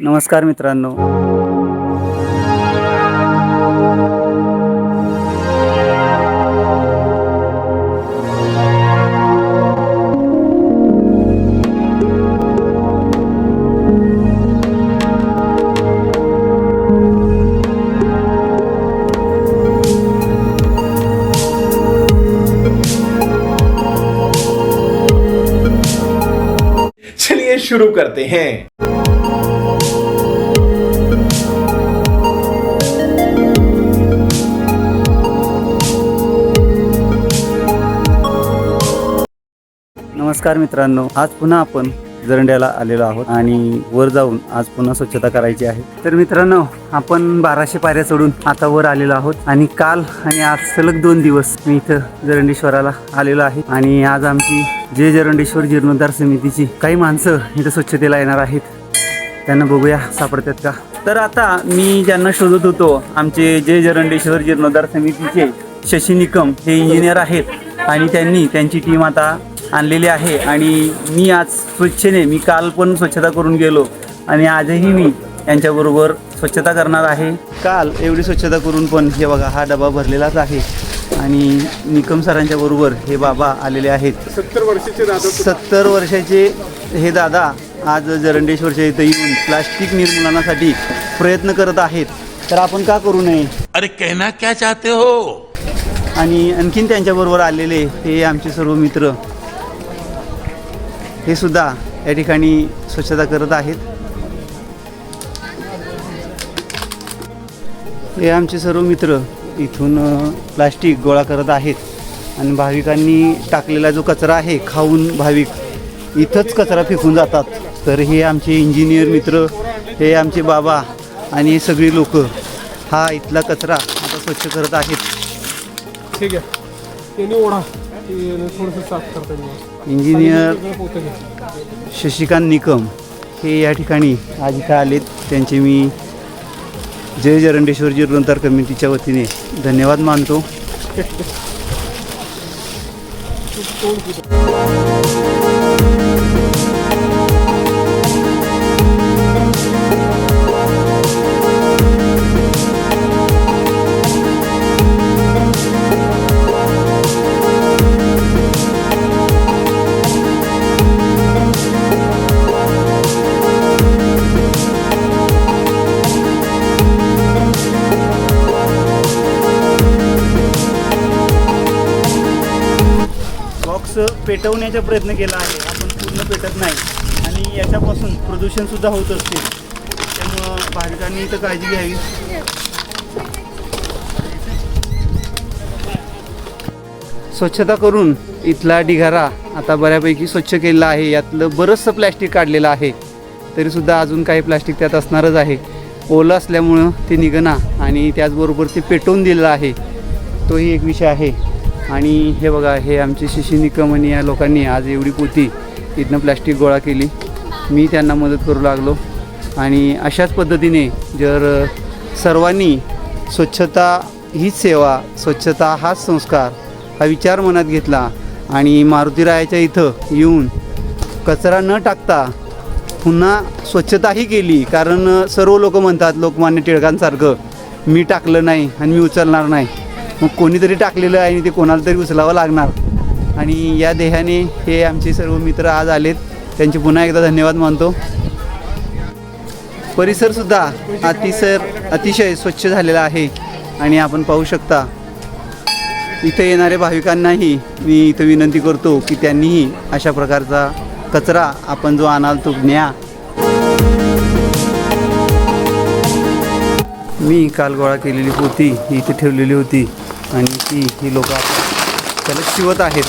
नमस्कार मित्रांनो. चलिए शुरू करते हैं। नमस्कार मित्रांनो आज पुन्हा आपण जरंड्याला आलेलो आहोत आणि वर जाऊन आज पुन्हा स्वच्छता करायची आहे. तर मित्रांनो आपण बाराशे पायऱ्या चढून आता वर आलेलो आहोत आणि काल आणि आज सलग दोन दिवस मी इथं जरंडेश्वराला आलेलो आहे आणि आज आमची जय जरंडेश्वर जीर्णोद्धार समितीची काही माणसं इथं स्वच्छतेला येणार आहेत. त्यांना बघूया सापडतात का? तर आता मी ज्यांना शोधत होतो आमचे जय जरंडेश्वर जीर्णोद्धार समितीचे शशी निकम हे इंजिनियर आहेत आणि त्यांनी त्यांची टीम आता आणलेली आहे आणि मी आज स्वच्छेने मी काल पण स्वच्छता करून गेलो आणि आजही मी यांच्याबरोबर स्वच्छता करणार आहे. काल एवढी स्वच्छता करून पण हे बघा हा डबा भरलेलाच आहे आणि निकम सरांच्या बरोबर हे बाबा आलेले आहेत. सत्तर वर्षाचे दादा सत्तर वर्षाचे हे दादा आज जरंडेश्वरच्या इथं येऊन प्लास्टिक निर्मूलनासाठी प्रयत्न करत आहेत. तर आपण का करू नये? अरे कहना क्या चाहते हो? आणि आणखीन त्यांच्याबरोबर आलेले हे आमचे सर्व मित्र हे सुद्धा या ठिकाणी स्वच्छता करत आहेत. हे आमचे सर्व मित्र इथून प्लास्टिक गोळा करत आहेत आणि भाविकांनी टाकलेला जो कचरा आहे खाऊन भाविक इथंच कचरा फेकून जातात. तर हे आमचे इंजिनियर मित्र हे आमचे बाबा आणि हे सगळी लोक हा इथला कचरा आता स्वच्छ करत आहेत. ठीक आहे. ओढा. ते थोडंसं साफ करता येईल इंजिनियर पोतं शशिकांत निकम हे या ठिकाणी आज इथं आलेत. त्यांचे मी जय जरंडेश्वर जीर्णोद्धार कमिटीच्या वतीने धन्यवाद मानतो. पेटवण्याचा प्रयत्न केला आहे. आपण पूर्ण पेटत नाही. आणि याच्यापासून प्रदूषणसुद्धा होत असते. त्यामुळं भाविकांनी इथं काळजी घ्यावी. स्वच्छता करून इथला ढिगारा आता बऱ्यापैकी स्वच्छ केलेला आहे. यातलं बरंचसं प्लॅस्टिक काढलेलं आहे. तरीसुद्धा अजून काही प्लॅस्टिक त्यात असणारच आहे. ओलं असल्यामुळं ते निघणं आणि त्याचबरोबर ते पेटवून दिलेलं आहे. तोही एक विषय आहे. आणि हे बघा हे आमचे शिशी निकम आणि या लोकांनी आज एवढी पोती इथनं प्लॅस्टिक गोळा केली. मी त्यांना मदत करू लागलो. आणि अशाच पद्धतीने जर सर्वांनी स्वच्छता हीच सेवा स्वच्छता हाच संस्कार हा विचार मनात घेतला आणि मारुतीरायाच्या इथं येऊन कचरा न टाकता पुन्हा स्वच्छताही केली. कारण सर्व लोक म्हणतात लोकमान्य टिळकांसारखं मी टाकलं नाही आणि मी उचलणार नाही. मग कोणीतरी टाकलेलं आहे आणि ते कोणाला तरी उचलावं लागणार. आणि या देहाने हे आमचे सर्व मित्र आज आलेत. त्यांचे पुन्हा एकदा धन्यवाद मानतो. परिसरसुद्धा अतिसर अतिशय स्वच्छ झालेला आहे. आणि आपण पाहू शकता इथं येणाऱ्या भाविकांनाही मी इथं विनंती करतो की त्यांनीही अशा प्रकारचा कचरा आपण जो आणाल तो न्या. मी काल गोळा केलेली पोती ही इथे ठेवलेली होती आणि ती ही लोक त्याला शिवत आहेत.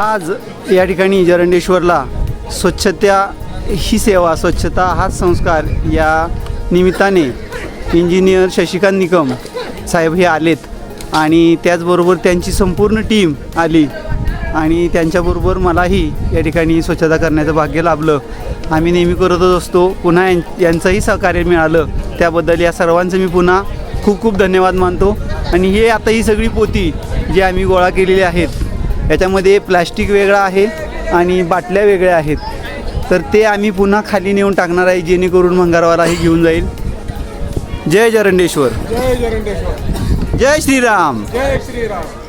आज या ठिकाणी जरंडेश्वरला स्वच्छता ही सेवा स्वच्छता हाच संस्कार या निमित्ताने इंजिनियर शशिकांत निकम साहेब हे आलेत आणि त्याचबरोबर त्यांची संपूर्ण टीम आली. आणि त्यांच्याबरोबर मलाही या ठिकाणी स्वच्छता करण्याचं भाग्य लाभलं. आम्ही नेहमी करतच असतो. पुन्हा यां यांचंही सहकार्य मिळालं. त्याबद्दल या सर्वांचं मी पुन्हा खूप खूप धन्यवाद मानतो. आणि हे आता ही सगळी पोती जी आम्ही गोळा केलेली आहेत याच्यामध्ये प्लॅस्टिक वेगळं आहे आणि बाटल्या वेगळ्या आहेत. तर ते आम्ही पुन्हा खाली नेऊन टाकणार आहे जेणेकरून भंगारवालाही घेऊन जाईल. जय जरंडेश्वर. जय जरंडेश्वर. जय श्रीराम. जय श्रीराम.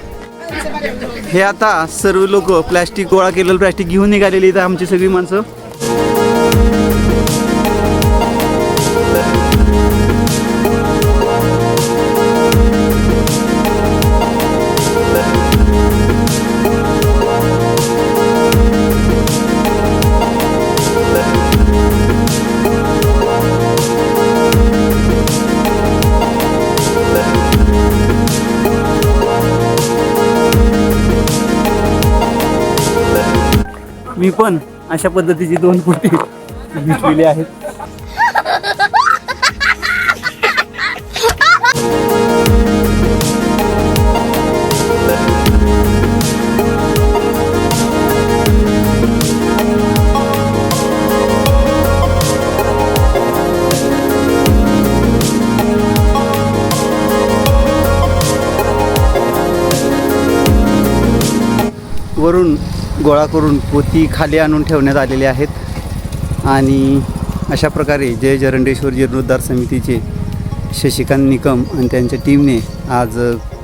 हे आता सर्व लोक प्लॅस्टिक गोळा केलेलं प्लॅस्टिक घेऊन निघालेली इथं आमची सगळी माणसं. मी पण अशा पद्धतीची दोन कुर्ती घेतलेली आहेत. वरून गोळा करून पोती खाली आणून ठेवण्यात आलेले आहेत. आणि अशा प्रकारे जय जरंडेश्वर जीर्णोद्धार समितीचे शशिकांत निकम आणि त्यांच्या टीमने आज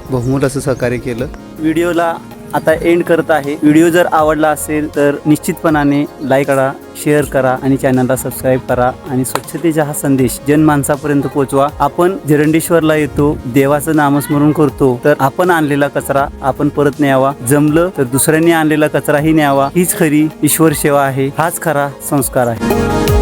बहुमोल असं सहकार्य केलं. व्हिडिओला आता एंड करत आहे. व्हिडिओ जर आवडला असेल तर निश्चितपणाने लाईक करा शेअर करा आणि चॅनलला सबस्क्राईब करा आणि स्वच्छतेचा हा संदेश जनमानसापर्यंत पोहोचवा. आपण जरंडेश्वरला येतो देवाचं नामस्मरण करतो तर आपण आणलेला कचरा आपण परत न्यावा. जमलं तर दुसऱ्यांनी आणलेला कचराही न्यावा. हीच खरी ईश्वर सेवा आहे. हाच खरा संस्कार आहे.